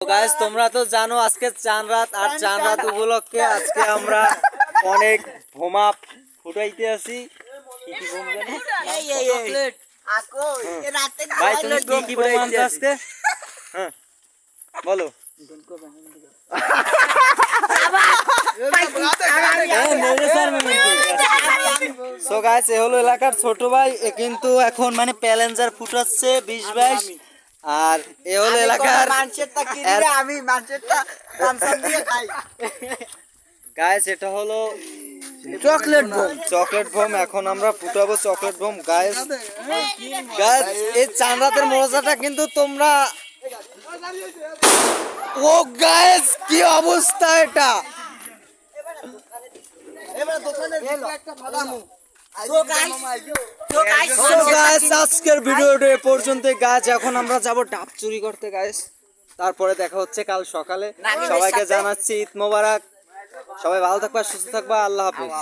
Guys তোমরা তো জানো আজকে চান রাত আর চান রাত উপলক্ষে আজকে আমরা অনেক বোমা ফুটাইতে আছি। জানো? ভাই তুমি কি কি বোম আনছো আজকে? হ্যাঁ বলো। সো গাইস এ হলো এলাকার ছোট ভাই এ কিন্তু এখন মানে প্যালেঞ্জার ফুটাচ্ছে বিশ বাইশ। আর এ হলো এলাকার এর- আমি মানুষেরটা কামসাম দিয়ে খাই। গাইস এটা হলো চকলেট বোম। চকলেট বোম এখন আমরা ফুটাবো চকলেট বোম। গাইস গাইস এই চাঁদরাতের মজাটা কিন্তু তোমরা ও গাইস কি অবস্থা এটা? এবার ভিতরে একটা ফালামু So guys, আজকের ভিডিওটা এ পর্যন্ত গাছ এখন আমরা যাব ডাব চুরি করতে তারপরে দেখা হচ্ছে কাল সকালে। সবাইকে জানাচ্ছি ঈদ মোবারক। সবাই ভালো থাকবা সুস্থ থাকবা আল্লাহ হাফিজ।